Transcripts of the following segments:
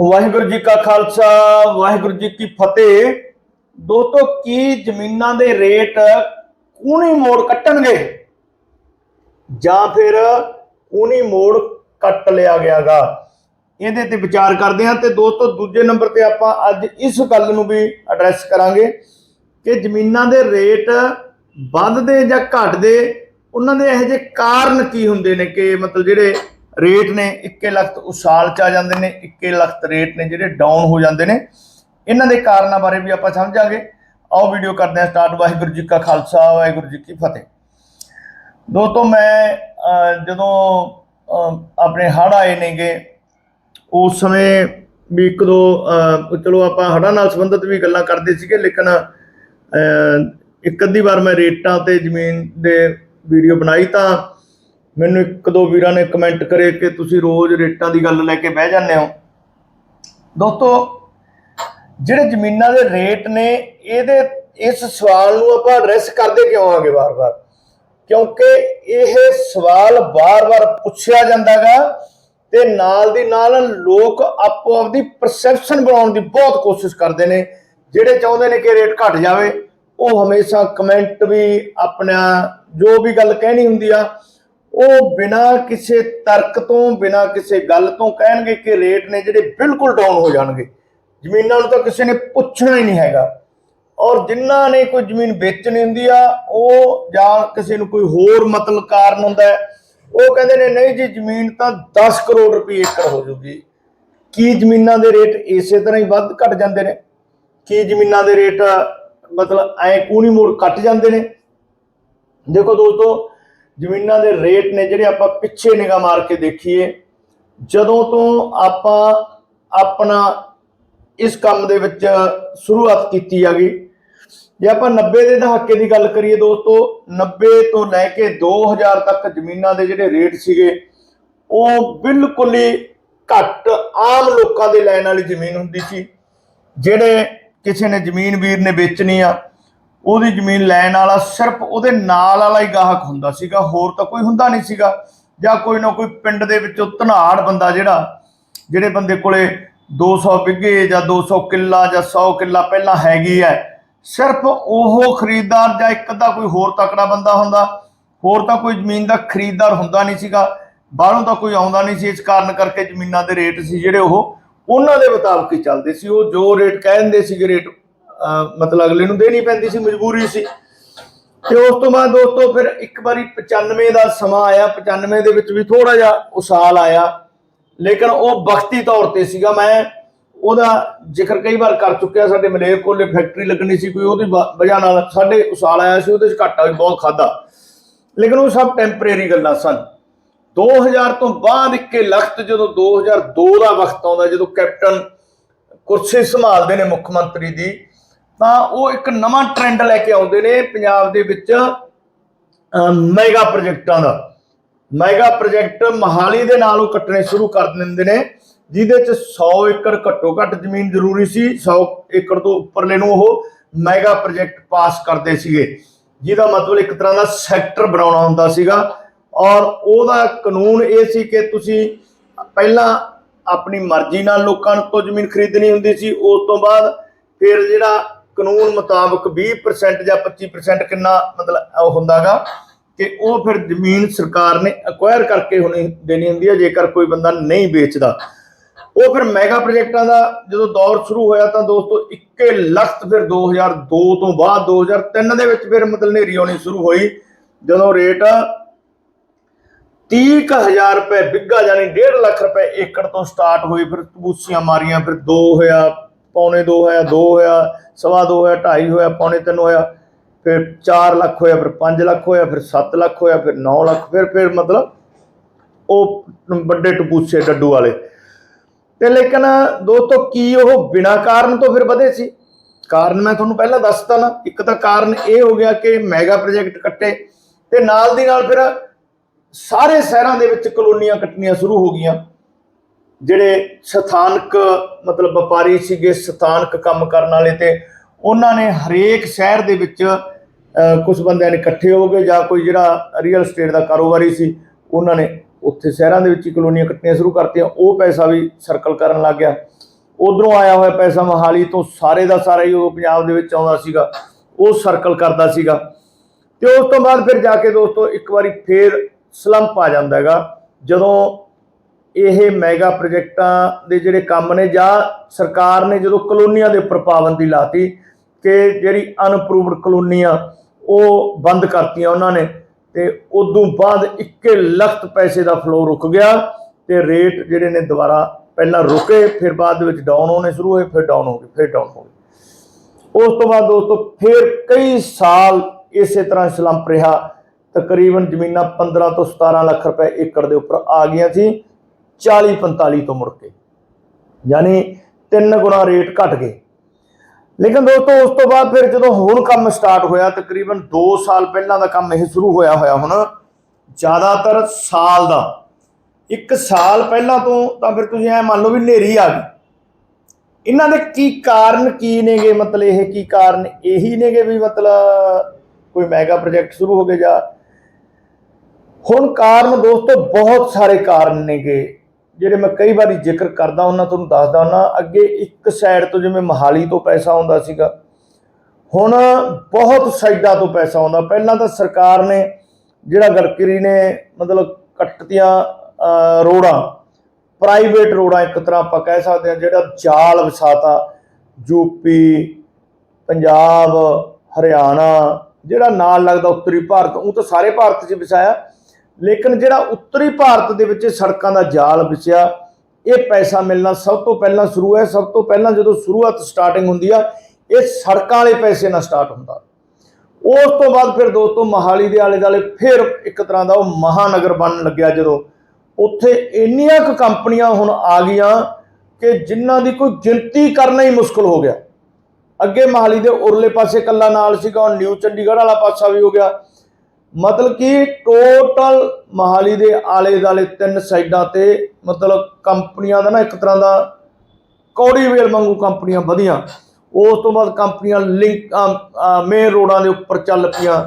ਵਾਹਿਗੁਰੂ ਜੀ ਕਾ ਖਾਲਸਾ, ਵਾਹਿਗੁਰੂ ਜੀ ਕੀ ਫਤਿਹ। ਦੋਸਤੋ, ਕੀ ਜ਼ਮੀਨਾਂ ਦੇ ਰੇਟ ਕੂਣੀ ਮੋੜ ਕੱਟਣਗੇ? ਜਾਂ ਫਿਰ ਕੂਣੀ ਮੋੜ ਕੱਟ ਲਿਆ ਗਿਆਗਾ? ਇਹਦੇ ਤੇ ਵਿਚਾਰ ਕਰਦੇ ਹਾਂ ਤੇ ਦੋਸਤੋ, ਦੂਜੇ ਨੰਬਰ ਤੇ ਆਪਾਂ ਅੱਜ ਇਸ ਗੱਲ ਨੂੰ ਵੀ ਐਡਰੈਸ ਕਰਾਂਗੇ ਕਿ ਜ਼ਮੀਨਾਂ ਦੇ ਰੇਟ ਵੱਧਦੇ ਜਾਂ ਘਟਦੇ, ਉਹਨਾਂ ਦੇ ਇਹੋ ਜਿਹੇ ਕਾਰਨ ਕੀ ਹੁੰਦੇ ਨੇ ਕਿ ਮਤਲਬ ਜਿਹੜੇ ਰੇਟ ਨੇ 21 ਲੱਖ ਉਸਾਲ ਚ ਆ ਜਾਂਦੇ ਨੇ 21 ਲੱਖ ਰੇਟ ਨੇ ਜਿਹੜੇ ਡਾਊਨ ਹੋ ਜਾਂਦੇ ਨੇ। ਇਹਨਾਂ ਦੇ ਕਾਰਨਾਂ ਬਾਰੇ ਵੀ ਆਪਾਂ ਸਮਝਾਂਗੇ। ਆਓ ਵੀਡੀਓ ਕਰਦੇ ਹਾਂ ਸਟਾਰਟ ਵਾਹਿਗੁਰੂ ਜੀ ਕਾ ਖਾਲਸਾ, ਵਾਹਿਗੁਰੂ ਜੀ ਕੀ ਫਤਿਹ। ਦੋਸਤੋ, ਮੈਂ ਜਦੋਂ ਆਪਣੇ ਹੜ੍ਹ ਆਏ ਨੇਗੇ, ਉਸ ਸਮੇਂ ਵੀ ਇੱਕ ਦੋ ਚਲੋ ਆਪਾਂ ਹੜ੍ਹਾਂ ਨਾਲ ਸੰਬੰਧਿਤ ਵੀ ਗੱਲਾਂ ਕਰਦੇ ਸੀਗੇ, ਲੇਕਿਨ ਇੱਕ ਅੱਧੀ ਵਾਰ ਮੈਂ ਰੇਟਾਂ ਤੇ ਜ਼ਮੀਨ ਦੇ ਵੀਡੀਓ ਬਣਾਈ ਤਾਂ ਮੈਨੂੰ ਇੱਕ ਦੋ ਵੀਰਾਂ ਨੇ ਕਮੈਂਟ ਕਰੇ ਕਿ ਤੁਸੀਂ ਰੋਜ਼ ਰੇਟਾਂ ਦੀ ਗੱਲ ਲੈ ਕੇ ਬਹਿ ਜਾਂਦੇ ਹੋ। ਦੋਸਤੋ, ਜਿਹੜੇ ਜ਼ਮੀਨਾਂ ਦੇ ਰੇਟ ਨੇ, ਇਹਦੇ, ਇਸ ਸਵਾਲ ਨੂੰ ਆਪਾਂ ਐਡਰੈਸ ਕਰਦੇ ਕਿਉਂ ਆਗੇ ਵਾਰ-ਵਾਰ? ਕਿਉਂਕਿ ਇਹ ਸਵਾਲ ਵਾਰ-ਵਾਰ ਪੁੱਛਿਆ ਜਾਂਦਾਗਾ ਤੇ ਨਾਲ ਦੀ ਨਾਲ ਲੋਕ ਆਪੋ ਆਪਦੀ ਪਰਸੈਪਸ਼ਨ ਬਣਾਉਣ ਦੀ ਬਹੁਤ ਕੋਸ਼ਿਸ਼ ਕਰਦੇ ਨੇ। ਜਿਹੜੇ ਚਾਹੁੰਦੇ ਨੇ ਕਿ ਰੇਟ ਘਟ ਜਾਵੇ, ਉਹ ਹਮੇਸ਼ਾ ਕਮੈਂਟ ਵੀ ਆਪਣਾ ਜੋ ਵੀ ਗੱਲ ਕਹਿਣੀ ਹੁੰਦੀ ਆ ਉਹ ਬਿਨਾਂ ਕਿਸੇ ਤਰਕ ਤੋਂ, ਬਿਨਾਂ ਕਿਸੇ ਗੱਲ ਤੋਂ ਕਹਿਣਗੇ ਕਿ ਰੇਟ ਨੇ ਜਿਹੜੇ ਬਿਲਕੁਲ ਡਾਊਨ ਹੋ ਜਾਣਗੇ। ਜ਼ਮੀਨਾਂ ਨੂੰ ਤਾਂ ਕਿਸੇ ਨੇ ਪੁੱਛਣਾ ਹੀ ਨਹੀਂ ਹੈਗਾ। ਔਰ ਜਿਨ੍ਹਾਂ ਨੇ ਕੋਈ ਜ਼ਮੀਨ ਵੇਚਣੀ ਹੁੰਦੀ ਆ, ਉਹ ਜਾਂ ਕਿਸੇ ਨੂੰ ਕੋਈ ਹੋਰ ਮਤਲਬ ਕਾਰਨ ਹੁੰਦਾ ਹੈ, ਉਹ ਕਹਿੰਦੇ ਨੇ, ਨਹੀਂ ਜੀ, ਜ਼ਮੀਨ ਤਾਂ 10 ਕਰੋੜ ਰੁਪਏ ਏਕੜ ਹੋ ਜੂਗੀ। ਕੀ ਜ਼ਮੀਨਾਂ ਦੇ ਰੇਟ ਇਸੇ ਤਰ੍ਹਾਂ ਹੀ ਵੱਧ ਘਟ ਜਾਂਦੇ ਨੇ? ਕੀ ਜ਼ਮੀਨਾਂ ਦੇ ਰੇਟ ਮਤਲਬ ਐ ਕੂਣੀ ਮੋੜ ਕੱਟ ਜਾਂਦੇ ਨੇ? ਦੇਖੋ ਦੋਸਤੋ ਜ਼ਮੀਨਾਂ ਦੇ ਰੇਟ ਨੇ ਜਿਹੜੇ ਆਪਾਂ ਪਿੱਛੇ ਨਿਗਾਹ ਮਾਰ ਕੇ ਦੇਖੀਏ, ਜਦੋਂ ਤੋਂ ਆਪਾਂ ਆਪਣਾ ਇਸ ਕੰਮ ਦੇ ਵਿੱਚ ਸ਼ੁਰੂਆਤ ਕੀਤੀ ਹੈਗੀ, ਜੇ ਆਪਾਂ 90 ਦੇ ਦਹਾਕੇ ਦੀ ਗੱਲ ਕਰੀਏ ਦੋਸਤੋ 90 ਤੋਂ ਲੈ ਕੇ 2000 ਤੱਕ ਜ਼ਮੀਨਾਂ ਦੇ ਜਿਹੜੇ ਰੇਟ ਸੀਗੇ, ਉਹ ਬਿਲਕੁਲ ਹੀ ਘੱਟ ਆਮ ਲੋਕਾਂ ਦੇ ਲੈਣ ਵਾਲੀ ਜ਼ਮੀਨ ਹੁੰਦੀ ਸੀ, ਜਿਹੜੇ ਕਿਸੇ ਨੇ ਜ਼ਮੀਨ ਵੀਰ ਨੇ ਵੇਚਣੀ ਆ ਉਹਦੀ ਜ਼ਮੀਨ ਲੈਣ ਵਾਲਾ ਸਿਰਫ ਉਹਦੇ ਨਾਲ ਵਾਲਾ ਹੀ ਗਾਹਕ ਹੁੰਦਾ ਸੀਗਾ, ਹੋਰ ਤਾਂ ਕੋਈ ਹੁੰਦਾ ਨਹੀਂ ਸੀਗਾ। ਜਾਂ ਕੋਈ ਨਾ ਕੋਈ ਪਿੰਡ ਦੇ ਵਿੱਚੋਂ ਧਨਾੜ ਬੰਦਾ ਜਿਹੜਾ, ਜਿਹੜੇ ਬੰਦੇ ਕੋਲੇ 200 ਬਿੱਗੇ ਜਾਂ 200 ਕਿੱਲਾ ਜਾਂ 100 ਕਿੱਲਾ ਪਹਿਲਾਂ ਹੈਗੀ ਹੈ, ਸਿਰਫ ਉਹ ਖਰੀਦਦਾਰ ਜਾਂ ਇੱਕ ਅੱਧਾ ਕੋਈ ਹੋਰ ਤਕੜਾ ਬੰਦਾ ਹੁੰਦਾ। ਹੋਰ ਤਾਂ ਕੋਈ ਜ਼ਮੀਨ ਦਾ ਖਰੀਦਦਾਰ ਹੁੰਦਾ ਨਹੀਂ ਸੀਗਾ। ਬਾਹਰੋਂ ਤਾਂ ਕੋਈ ਆਉਂਦਾ ਨਹੀਂ ਸੀ, ਇਸ ਕਾਰਨ ਕਰਕੇ ਜ਼ਮੀਨਾਂ ਦੇ ਰੇਟ ਸੀ ਜਿਹੜੇ ਉਹ ਉਹਨਾਂ ਦੇ ਮੁਤਾਬਕ ਹੀ ਚੱਲਦੇ ਸੀ। ਉਹ ਜੋ ਰੇਟ ਕਹਿੰਦੇ ਸੀਗੇ ਰੇਟ ਮਤਲਬ ਅਗਲੇ ਨੂੰ ਦੇਣੀ ਪੈਂਦੀ ਸੀ, ਮਜਬੂਰੀ ਸੀ। ਤੇ ਉਸ ਤੋਂ ਬਾਅਦ ਦੋਸਤੋ ਫਿਰ ਇੱਕ ਵਾਰੀ 95 ਦਾ ਸਮਾਂ ਆਇਆ 95 ਦੇ ਵਿੱਚ ਵੀ ਥੋੜਾ ਜਿਹਾ ਉਸਾਲ ਆਇਆ। ਲੇਕਿਨ ਉਹ ਵਕਤੀ ਤੌਰ ਤੇ ਸੀਗਾ, ਮੈਂ ਉਹਦਾ ਜ਼ਿਕਰ ਕਈ ਵਾਰ ਕਰ ਚੁੱਕਿਆ, ਸਾਡੇ ਮਲੇਰ ਕੋਲੇ ਫੈਕਟਰੀ ਲੱਗਣੀ ਸੀ, ਕੋਈ ਉਹਦੀ ਵਜ੍ਹਾ ਨਾਲ ਸਾਡੇ ਉਸਾਲ ਆਇਆ ਸੀ, ਉਹਦੇ ਚ ਘਾਟਾ ਵੀ ਬਹੁਤ ਖਾਦਾ ਲੇਕਿਨ ਉਹ ਸਭ ਟੈਂਪਰੇਰੀ ਗੱਲਾਂ ਸਨ। 2000 ਤੋਂ ਬਾਅਦ 21 ਲੱਖ ਤੇ ਜਦੋਂ 2002 ਦਾ ਵਕਤ ਆਉਂਦਾ, ਜਦੋਂ ਕੈਪਟਨ ਕੁਰਸੀ ਸੰਭਾਲਦੇ ਨੇ ਮੁੱਖ ਮੰਤਰੀ ਦੀ ਤਾਂ ਉਹ ਇੱਕ ਨਵਾਂ ਟ੍ਰੈਂਡ ਲੈ ਕੇ ਆਉਂਦੇ ਨੇ ਪੰਜਾਬ ਦੇ ਵਿੱਚ ਮੈਗਾ ਪ੍ਰੋਜੈਕਟਾਂ ਦਾ। ਮੈਗਾ ਪ੍ਰੋਜੈਕਟ ਮਹਾਲੀ ਦੇ ਨਾਲ ਉਹ ਕੱਟਣੇ ਸ਼ੁਰੂ ਕਰ ਦਿੰਦੇ ਨੇ, ਜਿਹਦੇ ਚ 100 ਏਕੜ ਘੱਟੋ ਘੱਟ ਜ਼ਮੀਨ ਜ਼ਰੂਰੀ ਸੀ 100 ਏਕੜ ਤੋਂ ਉੱਪਰਲੇ ਨੂੰ ਉਹ ਮੈਗਾ ਪ੍ਰੋਜੈਕਟ ਪਾਸ ਕਰਦੇ ਸੀਗੇ। ਜਿਹਦਾ ਮਤਲਬ ਇੱਕ ਤਰ੍ਹਾਂ ਦਾ ਸੈਕਟਰ ਬਣਾਉਣਾ ਹੁੰਦਾ ਸੀਗਾ। ਔਰ ਉਹਦਾ ਕਾਨੂੰਨ ਇਹ ਸੀ ਕਿ ਤੁਸੀਂ ਪਹਿਲਾਂ ਆਪਣੀ ਮਰਜ਼ੀ ਨਾਲ ਲੋਕਾਂ ਤੋਂ ਜ਼ਮੀਨ ਖਰੀਦਣੀ ਹੁੰਦੀ ਸੀ, ਉਸ ਤੋਂ ਬਾਅਦ ਫਿਰ ਜਿਹੜਾ ਕਾਨੂੰਨ ਮੁਤਾਬਕ 20% ਜਾਂ 25% ਕਿੰਨਾ ਮਤਲਬ ਹੁੰਦਾਗਾ ਕਿ ਉਹ ਫਿਰ ਜ਼ਮੀਨ ਸਰਕਾਰ ਨੇ ਅਕਵਾਇਰ ਕਰਕੇ ਹੋਣੀ ਦੇਣੀ ਹੁੰਦੀ ਹੈ ਜੇਕਰ ਕੋਈ ਬੰਦਾ ਨਹੀਂ ਵੇਚਦਾ। ਉਹ ਫਿਰ ਮੈਗਾ ਪ੍ਰੋਜੈਕਟਾਂ ਦਾ ਜਦੋਂ ਦੌਰ ਸ਼ੁਰੂ ਹੋਇਆ ਤਾਂ ਦੋਸਤੋ 21 ਲੱਖ ਫਿਰ 2002 ਤੋਂ ਬਾਅਦ 2003 ਦੇ ਵਿੱਚ ਫਿਰ ਮਤਲਬ ਨੇਰੀ ਆਉਣੀ ਸ਼ੁਰੂ ਹੋਈ। ਜਦੋਂ ਰੇਟ 30000 ਰੁਪਏ ਬਿੱਗਾ ਯਾਨੀ 1.5 ਲੱਖ ਰੁਪਏ ਏਕੜ ਤੋਂ ਸਟਾਰਟ ਹੋਈ, ਫਿਰ ਤਬੂਸੀਆਂ ਮਾਰੀਆਂ, ਫਿਰ 2 ਹੋਇਆ ਪੌਣੇ 2 ਹੋਇਆ 2 ਹੋਇਆ, ਸਵਾ 2 ਹੋਇਆ 2.5 ਹੋਇਆ, ਪੌਣੇ 3 ਹੋਇਆ, ਫਿਰ 4 ਲੱਖ ਹੋਇਆ, ਫਿਰ 5 ਲੱਖ ਹੋਇਆ, ਫਿਰ 7 ਲੱਖ ਹੋਇਆ, ਫਿਰ 9 ਲੱਖ, ਫਿਰ ਫਿਰ ਮਤਲਬ ਉਹ ਵੱਡੇ ਟਪੂਸੇ ਡੱਡੂ ਵਾਲੇ। ਤੇ ਲੇਕਿਨ ਦੋਸਤੋ, ਕੀ ਉਹ ਬਿਨਾ ਕਾਰਨ ਤੋਂ ਫਿਰ ਵਧੇ ਸੀ? ਕਾਰਨ ਮੈਂ ਤੁਹਾਨੂੰ ਪਹਿਲਾਂ ਦੱਸਤਾ ਨਾ, ਇੱਕ ਤਾਂ ਕਾਰਨ ਇਹ ਹੋ ਗਿਆ ਕਿ ਮੈਗਾ ਪ੍ਰੋਜੈਕਟ ਕੱਟੇ ਤੇ ਨਾਲ ਦੀ ਨਾਲ ਫਿਰ ਸਾਰੇ ਸ਼ਹਿਰਾਂ ਦੇ ਵਿੱਚ ਕਲੋਨੀਆਂ ਕੱਟਣੀਆਂ ਸ਼ੁਰੂ ਹੋ ਗਈਆਂ। ਜਿਹੜੇ ਸਥਾਨਕ, ਮਤਲਬ ਵਪਾਰੀ ਸੀਗੇ, ਸਥਾਨਕ ਕੰਮ ਕਰਨ ਵਾਲੇ ਤੇ ਉਹਨਾਂ ਨੇ ਹਰੇਕ ਸ਼ਹਿਰ ਦੇ ਵਿੱਚ ਕੁਝ ਬੰਦਿਆਂ ਨੇ ਇਕੱਠੇ ਹੋ ਗਏ ਜਾਂ ਕੋਈ ਜਿਹੜਾ ਰੀਅਲ ਏਸਟੇਟ ਦਾ ਕਾਰੋਬਾਰੀ ਸੀ, ਉਹਨਾਂ ਨੇ ਉੱਥੇ ਸ਼ਹਿਰਾਂ ਦੇ ਵਿੱਚ ਹੀ ਕਲੋਨੀਆਂ ਕੱਟਣੀਆਂ ਸ਼ੁਰੂ ਕਰਤੀਆਂ, ਉਹ ਪੈਸਾ ਵੀ ਸਰਕਲ ਕਰਨ ਲੱਗ ਗਿਆ। ਉਧਰੋਂ ਆਇਆ ਹੋਇਆ ਪੈਸਾ ਮਹਾਲੀ ਤੋਂ ਸਾਰੇ ਦਾ ਸਾਰਾ ਹੀ ਉਹ ਪੰਜਾਬ ਦੇ ਵਿੱਚ ਆਉਂਦਾ ਸੀਗਾ, ਉਹ ਸਰਕਲ ਕਰਦਾ ਸੀਗਾ। ਤੇ ਉਸ ਤੋਂ ਬਾਅਦ ਫਿਰ ਜਾ ਕੇ ਦੋਸਤੋ ਇੱਕ ਵਾਰੀ ਫੇਰ ਸਲੰਪ ਆ ਜਾਂਦਾ ਹੈਗਾ, ਜਦੋਂ ਇਹ ਮੈਗਾ ਪ੍ਰੋਜੈਕਟਾਂ ਦੇ ਜਿਹੜੇ ਕੰਮ ਨੇ ਜਾਂ ਸਰਕਾਰ ਨੇ ਜਦੋਂ ਕਲੋਨੀਆਂ ਦੇ ਉੱਪਰ ਪਾਬੰਦੀ ਲਾਤੀ ਕਿ ਜਿਹੜੀ ਅਨਪਰੂਵਡ ਕਲੋਨੀਆਂ ਉਹ ਬੰਦ ਕਰਤੀਆਂ ਉਹਨਾਂ ਨੇ ਤੇ ਉਦੋਂ ਬਾਅਦ ਇੱਕੇ ਲੱਖ ਪੈਸੇ ਦਾ ਫਲੋ ਰੁਕ ਗਿਆ ਤੇ ਰੇਟ ਜਿਹੜੇ ਨੇ ਦੁਬਾਰਾ ਪਹਿਲਾਂ ਰੁਕੇ, ਫਿਰ ਬਾਅਦ ਦੇ ਵਿੱਚ ਡਾਊਨ ਹੋਣੇ ਸ਼ੁਰੂ ਹੋਏ, ਫਿਰ ਡਾਊਨ ਹੋ ਗਏ, ਫਿਰ ਡਾਊਨ ਹੋ ਗਏ। ਉਸ ਤੋਂ ਬਾਅਦ ਦੋਸਤੋ ਫਿਰ ਕਈ ਸਾਲ ਇਸੇ ਤਰ੍ਹਾਂ ਸਲੰਪ ਰਿਹਾ। ਤਕਰੀਬਨ ਜ਼ਮੀਨਾਂ 15 ਤੋਂ 17 ਲੱਖ ਰੁਪਏ ਏਕੜ ਦੇ ਉੱਪਰ ਆ ਗਈਆਂ ਸੀ। 40 45 ਤੋਂ ਮੁੜ ਕੇ। ਯਾਨੀ ਤਿੰਨ ਗੁਣਾ ਰੇਟ ਘਟ ਗਏ। ਲੇਕਿਨ ਦੋਸਤੋ, ਉਸ ਤੋਂ ਬਾਅਦ ਫਿਰ ਜਦੋਂ ਹੁਣ ਕੰਮ ਸਟਾਰਟ ਹੋਇਆ, ਤਕਰੀਬਨ 2 ਸਾਲ ਪਹਿਲਾਂ ਦਾ ਕੰਮ ਇਹ ਸ਼ੁਰੂ ਹੋਇਆ ਹੋਇਆ ਹੁਣ, ਜ਼ਿਆਦਾਤਰ ਸਾਲ ਦਾ। ਇੱਕ ਸਾਲ ਪਹਿਲਾਂ ਤੋਂ ਤਾਂ ਫਿਰ ਤੁਸੀਂ ਐ ਮੰਨ ਲਓ ਵੀ ਹਨੇਰੀ ਆ ਗਈ। ਇਹਨਾਂ ਦੇ ਕੀ ਕਾਰਨ ਕੀ ਨੇਗੇ? ਮਤਲਬ ਇਹ ਕੀ ਕਾਰਨ ਇਹੀ ਨੇਗੇ ਵੀ ਮਤਲਬ ਕੋਈ ਮੈਗਾ ਪ੍ਰੋਜੈਕਟ ਸ਼ੁਰੂ ਹੋ ਗਏ ਜਾਂ? ਹੁਣ ਕਾਰਨ ਦੋਸਤੋ ਬਹੁਤ ਸਾਰੇ ਕਾਰਨ ਨੇਗੇ। ਜਿਹੜੇ ਮੈਂ ਕਈ ਵਾਰੀ ਜ਼ਿਕਰ ਕਰਦਾ ਉਹਨਾਂ ਤੁਹਾਨੂੰ ਦੱਸਦਾ ਹੁੰਦਾ ਅੱਗੇ ਇੱਕ ਸਾਈਡ ਤੋਂ ਜਿਵੇਂ ਮਹਾਲੀ ਤੋਂ ਪੈਸਾ ਆਉਂਦਾ ਸੀਗਾ ਹੁਣ ਬਹੁਤ ਸਾਈਡਾਂ ਤੋਂ ਪੈਸਾ ਆਉਂਦਾ। ਪਹਿਲਾਂ ਤਾਂ ਸਰਕਾਰ ਨੇ ਜਿਹੜਾ ਗੜਕਰੀ ਨੇ ਮਤਲਬ ਕੱਟਤੀਆਂ ਅਹ, ਰੋਡਾਂ ਪ੍ਰਾਈਵੇਟ ਰੋਡਾਂ ਇੱਕ ਤਰ੍ਹਾਂ ਆਪਾਂ ਕਹਿ ਸਕਦੇ ਹਾਂ ਜਿਹੜਾ ਜਾਲ ਵਸਾਤਾ ਯੂਪੀ ਪੰਜਾਬ ਹਰਿਆਣਾ ਜਿਹੜਾ ਨਾਲ ਲੱਗਦਾ ਉੱਤਰੀ ਭਾਰਤ ਉਹ ਤਾਂ ਸਾਰੇ ਭਾਰਤ 'ਚ ਵਿਸਾਇਆ। ਲੇਕਿਨ ਜਿਹੜਾ ਉੱਤਰੀ ਭਾਰਤ ਦੇ ਵਿੱਚ ਸੜਕਾਂ ਦਾ ਜਾਲ ਵਿਛਿਆ, ਇਹ ਪੈਸਾ ਮਿਲਣਾ ਸਭ ਤੋਂ ਪਹਿਲਾਂ ਸ਼ੁਰੂ ਹੈ। ਸਭ ਤੋਂ ਪਹਿਲਾਂ ਜਦੋਂ ਸ਼ੁਰੂਆਤ ਸਟਾਰਟਿੰਗ ਹੁੰਦੀ ਆ, ਇਹ ਸੜਕਾਂ ਵਾਲੇ ਪੈਸੇ ਨਾਲ ਸਟਾਰਟ ਹੁੰਦਾ। ਉਸ ਤੋਂ ਬਾਅਦ ਫਿਰ ਦੋਸਤੋ ਮਹਾਲੀ ਦੇ ਆਲੇ ਦੁਆਲੇ ਫਿਰ ਇੱਕ ਤਰ੍ਹਾਂ ਦਾ ਉਹ ਮਹਾਨਗਰ ਬਣਨ ਲੱਗਿਆ ਜਦੋਂ। ਉੱਥੇ ਇੰਨੀਆਂ ਕੁ ਕੰਪਨੀਆਂ ਹੁਣ ਆ ਗਈਆਂ ਕਿ ਜਿਨ੍ਹਾਂ ਦੀ ਕੋਈ ਗਿਣਤੀ ਕਰਨਾ ਹੀ ਮੁਸ਼ਕਲ ਹੋ ਗਿਆ। ਅੱਗੇ ਮਹਾਲੀ ਦੇ ਉਰਲੇ ਪਾਸੇ ਕੱਲਾ ਨਾਲ ਸੀਗਾ, ਹੁਣ ਨਿਊ ਚੰਡੀਗੜ੍ਹ ਵਾਲਾ ਪਾਸਾ ਵੀ ਹੋ ਗਿਆ। ਮਤਲਬ ਕਿ ਟੋਟਲ ਮਹਾਲੀ ਦੇ ਆਲੇ ਦੁਆਲੇ ਤਿੰਨ ਸਾਈਡਾਂ ਤੇ ਮਤਲਬ ਕੰਪਨੀਆਂ ਦਾ ਨਾ ਇੱਕ ਤਰ੍ਹਾਂ ਦਾ ਕੌੜੀ ਵੇਲ ਵਾਂਗੂ ਕੰਪਨੀਆਂ ਵਧੀਆਂ। ਉਸ ਤੋਂ ਬਾਅਦ ਕੰਪਨੀਆਂ ਲਿੰਕ ਮੇਨ ਰੋਡਾਂ ਦੇ ਉੱਪਰ ਚੱਲ ਪਈਆਂ।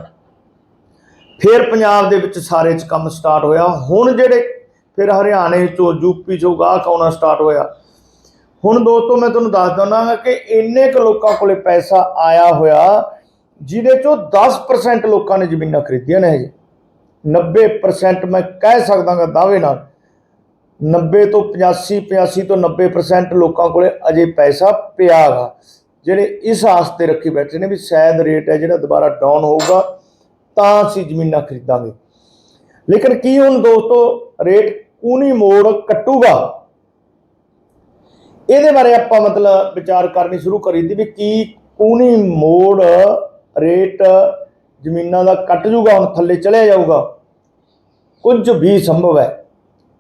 ਫਿਰ ਪੰਜਾਬ ਦੇ ਵਿੱਚ ਸਾਰੇ ਚ ਕੰਮ ਸਟਾਰਟ ਹੋਇਆ। ਹੁਣ ਜਿਹੜੇ ਫਿਰ ਹਰਿਆਣੇ ਚੋਂ ਯੂਪੀ ਚੋਂ ਗਾਹਕ ਆਉਣਾ ਸਟਾਰਟ ਹੋਇਆ। ਹੁਣ ਦੋਸਤੋ ਮੈਂ ਤੁਹਾਨੂੰ ਦੱਸ ਦਿੰਦਾ ਕਿ ਇੰਨੇ ਕੁ ਲੋਕਾਂ ਕੋਲੇ ਪੈਸਾ ਆਇਆ ਹੋਇਆ ਜਿਹਦੇ ਚੋਂ 10% ਲੋਕਾਂ ਨੇ ਜ਼ਮੀਨਾਂ ਖਰੀਦੀਆਂ ਨੇ ਹਜੇ 90% ਮੈਂ ਕਹਿ ਸਕਦਾਗਾ ਦਾਅਵੇ ਨਾਲ 90 ਤੋਂ 85 85 ਤੋਂ 90% ਲੋਕਾਂ ਕੋਲੇ ਅਜੇ ਪੈਸਾ ਪਿਆ ਪਿਆਗਾ ਜਿਹੜੇ ਇਸ ਆਸ ਤੇ ਰੱਖੀ ਬੈਠੇ ਨੇ ਵੀ ਸ਼ਾਇਦ ਰੇਟ ਹੈ ਜਿਹੜਾ ਦੁਬਾਰਾ ਡਾਊਨ ਹੋਊਗਾ, ਤਾਂ ਅਸੀਂ ਜ਼ਮੀਨਾਂ ਖਰੀਦਾਂਗੇ। ਲੇਕਿਨ ਕੀ ਹੁਣ ਦੋਸਤੋ ਰੇਟ ਕੂਨੀ ਮੋੜ ਕੱਟੂਗਾ? ਇਹਦੇ ਬਾਰੇ ਆਪਾਂ ਮਤਲਬ ਵਿਚਾਰ ਕਰਨੀ ਸ਼ੁਰੂ ਕਰੀ ਦੀ ਵੀ ਕੀ ਕੂਨੀ ਮੋੜ ਰੇਟ ਜ਼ਮੀਨਾਂ ਦਾ ਕੱਟ ਜੂਗਾ ਹੁਣ ਥੱਲੇ ਚਲਿਆ ਜਾਊਗਾ। ਕੁਝ ਵੀ ਸੰਭਵ ਹੈ,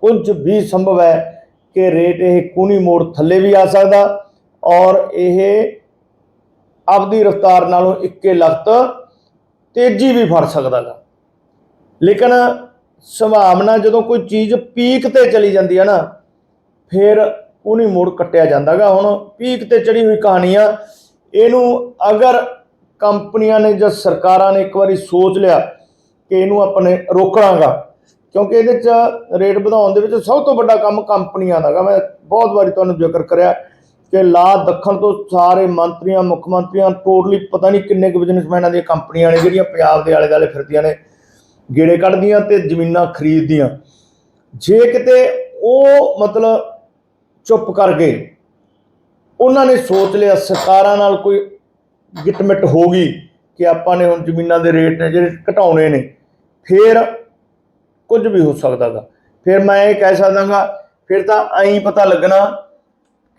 ਕੁਝ ਵੀ ਸੰਭਵ ਹੈ ਕਿ ਰੇਟ ਇਹ ਕੂਨੀ ਮੋੜ ਥੱਲੇ ਵੀ ਆ ਸਕਦਾ ਔਰ ਇਹ ਆਪਦੀ ਰਫ਼ਤਾਰ ਨਾਲੋਂ ਇੱਕੇ ਲਖਤ ਤੇਜ਼ੀ ਵੀ ਫੜ ਸਕਦਾ ਗਾ ਲੇਕਿਨ ਸੰਭਾਵਨਾ ਜਦੋਂ ਕੋਈ ਚੀਜ਼ ਪੀਕ ਤੇ ਚਲੀ ਜਾਂਦੀ ਹੈ ਨਾ, ਫਿਰ ਉਹਨੀ ਮੋੜ ਕੱਟਿਆ ਜਾਂਦਾਗਾ। ਹੁਣ ਪੀਕ ਤੇ ਚੜੀ ਹੋਈ ਕਹਾਣੀ ਆ, ਇਹਨੂੰ ਅਗਰ ਕੰਪਨੀਆਂ ਨੇ ਜਾਂ ਸਰਕਾਰਾਂ ਨੇ ਇੱਕ ਵਾਰੀ ਸੋਚ ਲਿਆ ਕਿ ਇਹਨੂੰ ਆਪਣੇ ਰੋਕਣਾਗਾ। ਕਿਉਂਕਿ ਇਹਦੇ ਚ ਰੇਟ ਵਧਾਉਣ ਦੇ ਵਿੱਚ ਸਭ ਤੋਂ ਵੱਡਾ ਕੰਮ ਕੰਪਨੀਆਂ ਦਾ ਦਾਗਾ ਮੈਂ ਬਹੁਤ ਵਾਰੀ ਤੁਹਾਨੂੰ ਜ਼ਿਕਰ ਕਰਿਆ ਕਿ ਲਾ ਦੱਖਣ ਤੋਂ ਸਾਰੇ ਮੰਤਰੀਆਂ, ਮੁੱਖ ਮੰਤਰੀਆਂ ਟੋਟਲੀ ਪਤਾ ਨਹੀਂ ਕਿੰਨੇ ਕੁ ਬਿਜ਼ਨਸਮੈਨਾਂ ਦੀਆਂ ਕੰਪਨੀਆਂ ਨੇ ਜਿਹੜੀਆਂ ਪੰਜਾਬ ਦੇ ਆਲੇ ਦੁਆਲੇ ਫਿਰਦੀਆਂ ਨੇ। ਗੇੜੇ ਕੱਢਦੀਆਂ ਤੇ ਜ਼ਮੀਨਾਂ ਖਰੀਦਦੀਆਂ। ਜੇ ਕਿਤੇ ਉਹ ਮਤਲਬ ਚੁੱਪ ਕਰ ਗਏ, ਉਹਨਾਂ ਨੇ ਸੋਚ ਲਿਆ ਸਰਕਾਰਾਂ ਨਾਲ ਕੋਈ ਗਿਟਮਿਟ ਹੋ ਗਈ ਕਿ ਆਪਾਂ ਨੇ ਹੁਣ ਜ਼ਮੀਨਾਂ ਦੇ ਰੇਟ ਨੇ ਜਿਹੜੇ ਘਟਾਉਣੇ ਨੇ, ਫਿਰ ਕੁਝ ਵੀ ਹੋ ਸਕਦਾਗਾ ਫਿਰ ਮੈਂ ਇਹ ਕਹਿ ਸਕਦਾਗਾ ਫਿਰ ਤਾਂ ਐਂ ਪਤਾ ਲੱਗਣਾ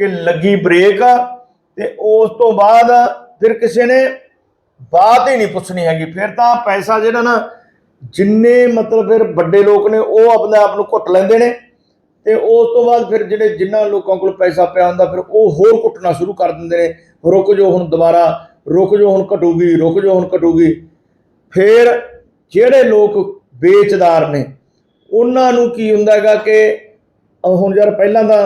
ਕਿ ਲੱਗੀ ਬ੍ਰੇਕ ਆ ਤੇ ਉਸ ਤੋਂ ਬਾਅਦ ਫਿਰ ਕਿਸੇ ਨੇ ਬਾਤ ਹੀ ਨਹੀਂ ਪੁੱਛਣੀ ਹੈਗੀ। ਫਿਰ ਤਾਂ ਪੈਸਾ ਜਿਹੜਾ ਨਾ, ਜਿੰਨੇ ਮਤਲਬ ਫਿਰ ਵੱਡੇ ਲੋਕ ਨੇ ਉਹ ਆਪਣੇ ਆਪ ਨੂੰ ਘੁੱਟ ਲੈਂਦੇ ਨੇ ਤੇ ਉਸ ਤੋਂ ਬਾਅਦ ਫਿਰ ਜਿਹੜੇ ਜਿਨ੍ਹਾਂ ਲੋਕਾਂ ਕੋਲ ਪੈਸਾ ਪਿਆ ਹੁੰਦਾ, ਫਿਰ ਉਹ ਹੋਰ ਘੁੱਟਣਾ ਸ਼ੁਰੂ ਕਰ ਦਿੰਦੇ ਨੇ। ਰੁਕ ਜੋ ਹੁਣ ਦੁਬਾਰਾ ਰੁਕ ਜੋ ਹੁਣ ਘਟੂਗੀ, ਰੁਕ ਜੋ ਹੁਣ ਘਟੂਗੀ। ਫਿਰ ਜਿਹੜੇ ਲੋਕ ਵੇਚਦਾਰ ਨੇ, ਉਹਨਾਂ ਨੂੰ ਕੀ ਹੁੰਦਾ ਹੈਗਾ ਕਿ ਹੁਣ ਯਾਰ ਪਹਿਲਾਂ ਤਾਂ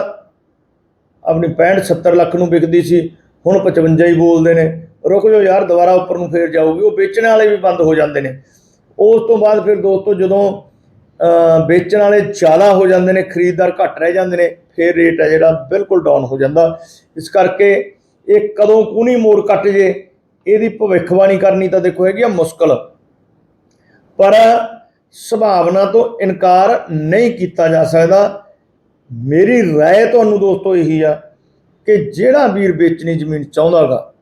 ਆਪਣੀ 65 70 ਲੱਖ ਨੂੰ ਵਿਕਦੀ ਸੀ, ਹੁਣ 55 ਹੀ ਬੋਲਦੇ ਨੇ। ਰੁਕ ਜਾਓ ਯਾਰ, ਦੁਬਾਰਾ ਉੱਪਰ ਨੂੰ ਫੇਰ ਜਾਊਗੀ। ਉਹ ਵੇਚਣ ਵਾਲੇ ਵੀ ਬੰਦ ਹੋ ਜਾਂਦੇ ਨੇ। ਉਸ ਤੋਂ ਬਾਅਦ ਫਿਰ ਦੋਸਤੋ ਜਦੋਂ ਵੇਚਣ ਵਾਲੇ ਜ਼ਿਆਦਾ ਹੋ ਜਾਂਦੇ ਨੇ, ਖਰੀਦਦਾਰ ਘੱਟ ਰਹਿ ਜਾਂਦੇ ਨੇ, ਫਿਰ ਰੇਟ ਹੈ ਜਿਹੜਾ ਬਿਲਕੁਲ ਡਾਊਨ ਹੋ ਜਾਂਦਾ। ਇਸ ਕਰਕੇ ਇਹ ਕਦੋਂ ਕੂਣੀ ਮੋੜ ਕੱਟ ਜੇ ਇਹਦੀ ਭਵਿੱਖਬਾਣੀ ਕਰਨੀ ਤਾਂ ਦੇਖੋ ਹੈਗੀ ਆ ਮੁਸ਼ਕਲ ਪਰ ਸੁਭਾਵਨਾ ਤੋਂ ਇਨਕਾਰ ਨਹੀਂ ਕੀਤਾ ਜਾ ਸਕਦਾ ਮੇਰੀ رائے ਤੁਹਾਨੂੰ ਦੋਸਤੋ ਇਹੀ ਆ ਕਿ ਜਿਹੜਾ ਵੀਰ ਵੇਚਣੀ ਜ਼ਮੀਨ ਚਾਹੁੰਦਾਗਾ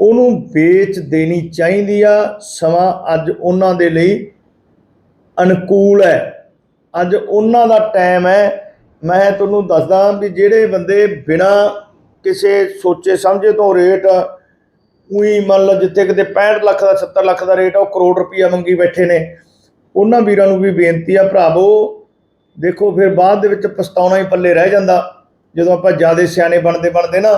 ਉਹਨੂੰ ਵੇਚ ਦੇਣੀ ਚਾਹੀਦੀ ਆ ਸਮਾਂ ਅੱਜ ਉਹਨਾਂ ਦੇ ਲਈ ਅਨੁਕੂਲ ਹੈ ਅੱਜ ਉਹਨਾਂ ਦਾ ਟਾਈਮ ਹੈ ਮੈਂ ਤੁਹਾਨੂੰ ਦੱਸਦਾ ਵੀ ਜਿਹੜੇ ਬੰਦੇ ਬਿਨਾ ਕਿਸੇ ਸੋਚੇ ਸਮਝੇ ਤੋਂ ਰੇਟ ਉਹੀ ਮੰਨ ਲਓ ਜਿੱਥੇ ਕਿਤੇ 65 ਲੱਖ ਦਾ 70 ਲੱਖ ਦਾ ਰੇਟ ਆ, ਉਹ ਕਰੋੜ ਰੁਪਈਆ ਮੰਗੀ ਬੈਠੇ ਨੇ। ਉਹਨਾਂ ਵੀਰਾਂ ਨੂੰ ਵੀ ਬੇਨਤੀ ਆ ਭਰਾਵੋ, ਦੇਖੋ ਫਿਰ ਬਾਅਦ ਦੇ ਵਿੱਚ ਪਛਤਾਉਣਾ ਹੀ ਪੱਲੇ ਰਹਿ ਜਾਂਦਾ। ਜਦੋਂ ਆਪਾਂ ਜਿਆਦੇ ਸਿਆਣੇ ਬਣਦੇ ਬਣਦੇ ਨਾ,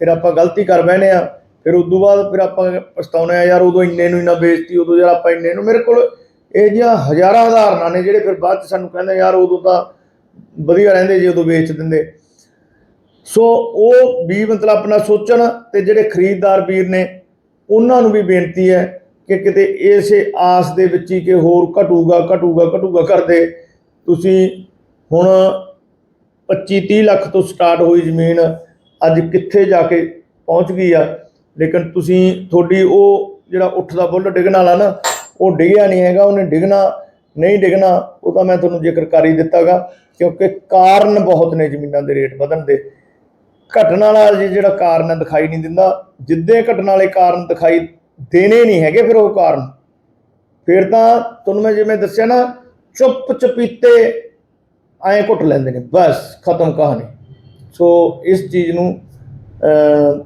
ਫਿਰ ਆਪਾਂ ਗਲਤੀ ਕਰ ਬਹਿਨੇ ਆ। ਫਿਰ ਉਦੋਂ ਬਾਅਦ ਫਿਰ ਆਪਾਂ ਪਛਤਾਉਨੇ ਆ, ਯਾਰ ਉਦੋਂ ਇੰਨੇ ਨੂੰ ਇੰਨਾ ਵੇਚਤੀ ਉਦੋਂ ਯਾਰ ਆਪਾਂ ਇੰਨੇ ਨੂੰ। ਮੇਰੇ ਕੋਲ ਇਹ ਜਿਹੀਆਂ ਹਜ਼ਾਰਾਂ ਉਦਾਹਰਨਾਂ ਨੇ ਜਿਹੜੇ ਫਿਰ ਬਾਅਦ ਚ ਸਾਨੂੰ ਕਹਿੰਦੇ ਯਾਰ ਉਦੋਂ ਤਾਂ ਵਧੀਆ ਰਹਿੰਦੇ ਜੇ, ਉਦੋਂ ਵੇਚ ਦਿੰਦੇ। ਸੋ ਉਹ ਵੀ ਮਤਲਬ ਆਪਣਾ ਸੋਚਣ ਤੇ ਜਿਹੜੇ ਖਰੀਦਦਾਰ ਵੀਰ ਨੇ ਉਹਨਾਂ ਨੂੰ ਵੀ ਬੇਨਤੀ ਹੈ ਕਿ ਕਿਤੇ ਇਸੇ ਆਸ ਦੇ ਵਿੱਚ ਹੀ ਕਿ ਹੋਰ ਘਟੂਗਾ ਘਟੂਗਾ ਘਟੂਗਾ ਕਰਦੇ। ਤੁਸੀਂ ਹੁਣ 25 30 ਲੱਖ ਤੋਂ ਸਟਾਰਟ ਹੋਈ ਜ਼ਮੀਨ ਅੱਜ ਕਿੱਥੇ ਜਾ ਕੇ ਪਹੁੰਚ ਗਈ ਆ? ਲੇਕਿਨ ਤੁਸੀਂ ਤੁਹਾਡੀ ਉਹ ਜਿਹੜਾ ਉੱਠਦਾ ਬੁੱਲ ਡਿੱਗਣ ਵਾਲਾ ਨਾ, ਉਹ ਡਿੱਗਿਆ ਨਹੀਂ ਹੈਗਾ, ਉਹਨੇ ਡਿੱਗਣਾ, ਨਹੀਂ ਡਿੱਗਣਾ, ਉਹ ਤਾਂ ਮੈਂ ਤੁਹਾਨੂੰ ਜ਼ਿਕਰ ਕਰ ਹੀ ਦਿੱਤਾਗਾ, ਕਿਉਂਕਿ ਕਾਰਨ ਬਹੁਤ ਨੇ ਜ਼ਮੀਨਾਂ ਦੇ ਰੇਟ ਵਧਣ ਦੇ। ਘਟਣ ਵਾਲਾ ਜੀ ਜਿਹੜਾ ਕਾਰਨ ਹੈ ਦਿਖਾਈ ਨਹੀਂ ਦਿੰਦਾ। ਜਿੱਦੇ ਘਟਣ ਵਾਲੇ ਕਾਰਨ ਦਿਖਾਈ ਦੇਣੇ ਨਹੀਂ ਹੈਗੇ, ਫਿਰ ਉਹ ਕਾਰਨ। ਫਿਰ ਤਾਂ ਤੁਹਾਨੂੰ ਮੈਂ ਜਿਵੇਂ ਦੱਸਿਆ ਨਾ ਚੁੱਪ ਚਪੀਤੇ ਐਂ ਘੁੱਟ ਲੈਂਦੇ ਨੇ, ਬਸ, ਖਤਮ ਕਹਾਣੀ। ਸੋ ਇਸ ਚੀਜ਼ ਨੂੰ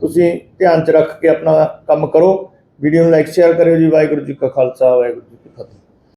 ਤੁਸੀਂ ਧਿਆਨ ਚ ਰੱਖ ਕੇ ਆਪਣਾ ਕੰਮ ਕਰੋ। ਵੀਡੀਓ ਨੂੰ ਲਾਈਕ ਸ਼ੇਅਰ ਕਰਿਓ ਜੀ। ਵਾਹਿਗੁਰੂ ਜੀ ਕਾ ਖਾਲਸਾ, ਵਾਹਿਗੁਰੂ ਜੀ